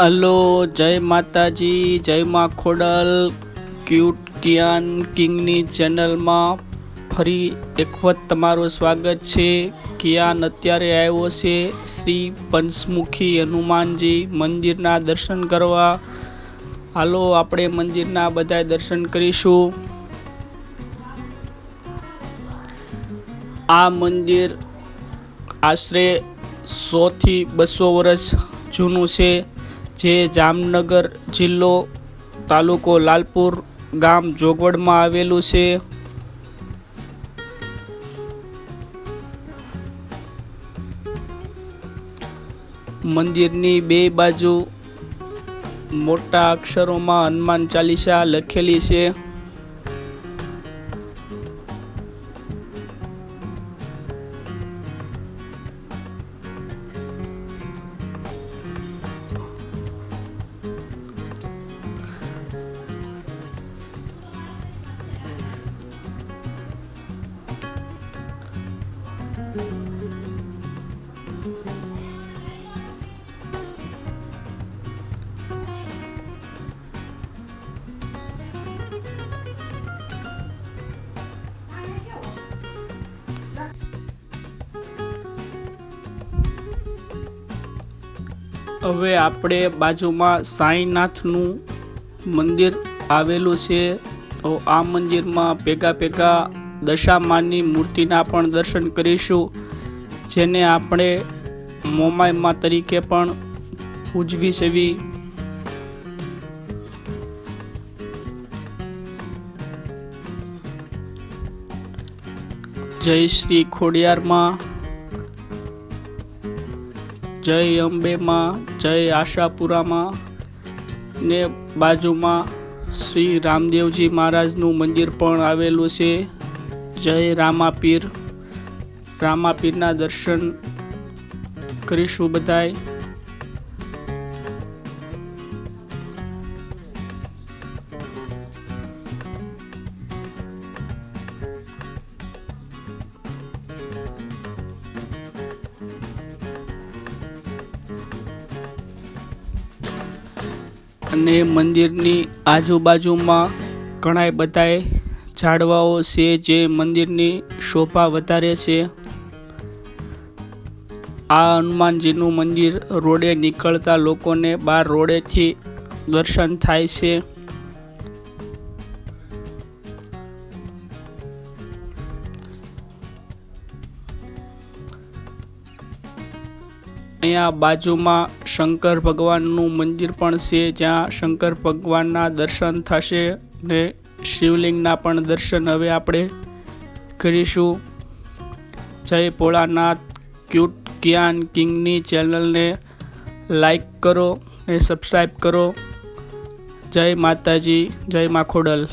Hello જય માતાજી, જય માં ખોડલ. ક્યુટ કિયાન કિંગની ચેનલમાં ફરી એક વખત તમારું સ્વાગત છે. કિયાન અત્યારે આવ્યો છે શ્રી પંચમુખી હનુમાનજી મંદિરના દર્શન કરવા. હાલો, આપણે મંદિરના બધા દર્શન કરીશું. આ મંદિર આશરે સોથી બસો વર્ષ જૂનું છે. જે જામનગર જિલ્લો તાલુકો લાલપુર ગામ જોગવડમાં આવેલું છે. મંદિરની બે બાજુ મોટા અક્ષરોમાં હનુમાન ચાલીસા લખેલી છે. હવે આપણે બાજુમાં સાંઈનાથનું મંદિર આવેલું છે. તો આ મંદિરમાં ભેગા ભેગા દશામાની મૂર્તિના પણ દર્શન કરીશું, જેને આપણે મોમાયમાં તરીકે પણ ઉજવી સેવી. જય શ્રી ખોડિયારમાં, જય અંબેમાં, જય આશાપુરામાં ને બાજુમાં શ્રી રામદેવજી મહારાજનું મંદિર પણ આવેલું છે. જય રામાપીર. રામાપીરના દર્શન કરીશું બધાય. અને મંદિરની આજુબાજુમાં ઘણા બધાએ ઝાડવાઓ છે જે મંદિરની શોભા વધારે છે. આ હનુમાનજીનું મંદિર રોડે નીકળતા લોકોને બાર રોડેથી દર્શન થાય છે. અહીંયા બાજુમાં શંકર ભગવાનનું મંદિર પણ છે, જ્યાં શંકર ભગવાનના દર્શન થશે ને શિવલિંગના પણ દર્શન હવે આપણે કરીશું. જય ભોળાનાથ. ક્યુટ કિયાન કિંગની ચેનલને લાઈક કરો ને સબસ્ક્રાઈબ કરો. જય માતાજી, જય મા ખોડલ.